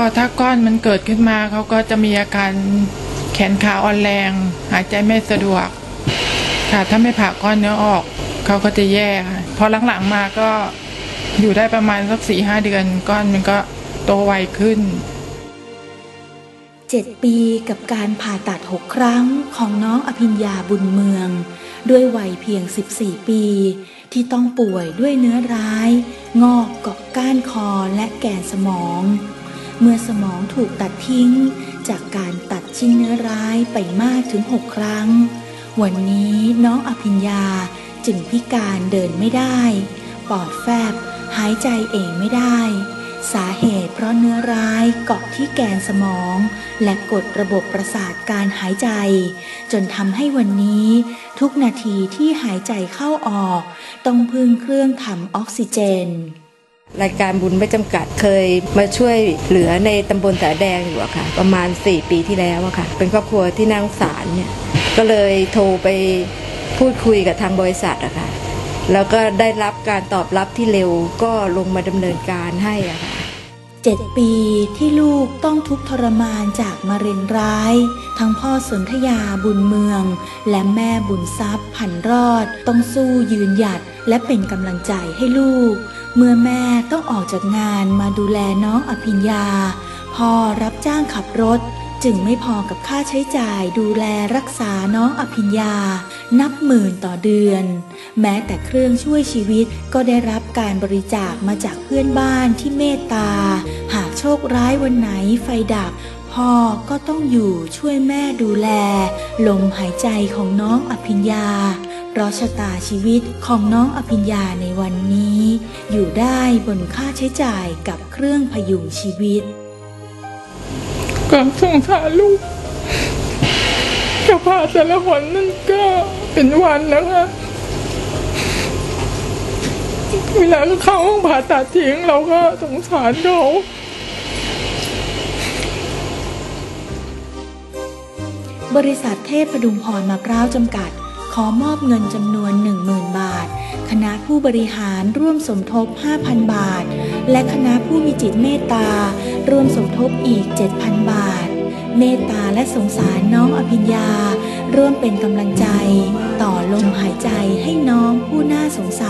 ็ถ้าก้อนมันเกิดขึ้นมาเขาก็จะมีอาการแขนขาอ่อนแรง หายใจไม่สะดวก ค่ะถ้าไม่ผ่าก้อนเนื้อออกเขาก็จะแย่ค่ะพอหลังๆมาก็อยู่ได้ประมาณสักสี่ห้าเดือนก้อนมันก็โตไวขึ้น 7 ปีกับการผ่าตัด 6 ครั้งของน้องอภิญญาบุญเมือง ด้วยวัยเพียง 14 ปี ที่ต้องป่วยด้วยเนื้อร้าย งอกเกาะก้านคอและแก่นสมอง เมื่อสมองถูกตัดทิ้ง จากการตัดชิ้นเนื้อร้ายไปมากถึง6ครั้ง วันนี้น้องอภิญญาจึงพิการเดินไม่ได้ ปอดแฟบ หายใจเองไม่ได้ สาเหตุเพราะเนื้อร้ายเกาะที่แกนสมอง และกดระบบประสาทการหายใจ จนทำให้วันนี้ทุกนาทีที่หายใจเข้าออก ต้องพึ่งเครื่องทำออกซิเจน รายการบุญไม่จำกัดเคยมาช่วยเหลือในตำบลสาแดงอยู่อะค่ะ ประมาณ 4 ปีที่แล้วอะค่ะ เป็นครอบครัวที่นั่งสารเนี่ยก็เลยโทรไปพูดคุยกับทางบริษัทอะค่ะ แล้วก็ได้รับการตอบรับที่เร็วก็ลงมาดำเนินการให้อะค่ะ เจ็ดปีที่ลูกต้องทุกข์ทรมานจากมะเร็งร้าย ทั้งพ่อสนธยาบุญเมือง และแม่บุญทรัพย์ผันรอด ต้องสู้ยืนหยัดและเป็นกำลังใจให้ลูก เมื่อแม่ต้องออกจากงานมาดูแลน้องอภิญญา พ่อรับจ้างขับรถ จึงไม่พอกับค่าใช้จ่ายดูแลรักษาน้องอภิญญา นับหมื่นต่อเดือน แม้แต่เครื่องช่วยชีวิตก็ได้รับการบริจาคมาจากเพื่อนบ้านที่เมตตา หากโชคร้ายวันไหนไฟดับ พ่อก็ต้องอยู่ช่วยแม่ดูแล ลมหายใจของน้องอภิญญาเพราะชะตาชีวิตของน้องอภิญญาในวันนี้ อยู่ได้บนค่าใช้จ่ายกับเครื่องพยุงชีวิต ก็สงสารลูกจะผ่าแต่ละหนนั่นก็เป็นวันนะคะเวลาเขาเข้าห้องผ่าตัดทิ้งเราก็สงสารเขาบริษัทเทพประดุงพรมะพร้าวจำกัด ขอมอบเงินจำนวน 10,000 บาท คณะผู้บริหารร่วมสมทบ 5,000 บาท และคณะผู้มีจิตเมตตาร่วมสมทบอีก 7,000 บาท เมตตาและสงสารน้องอภิญญา ร่วมเป็นกำลังใจ ต่อลมหายใจให้น้องผู้น่าสงสาร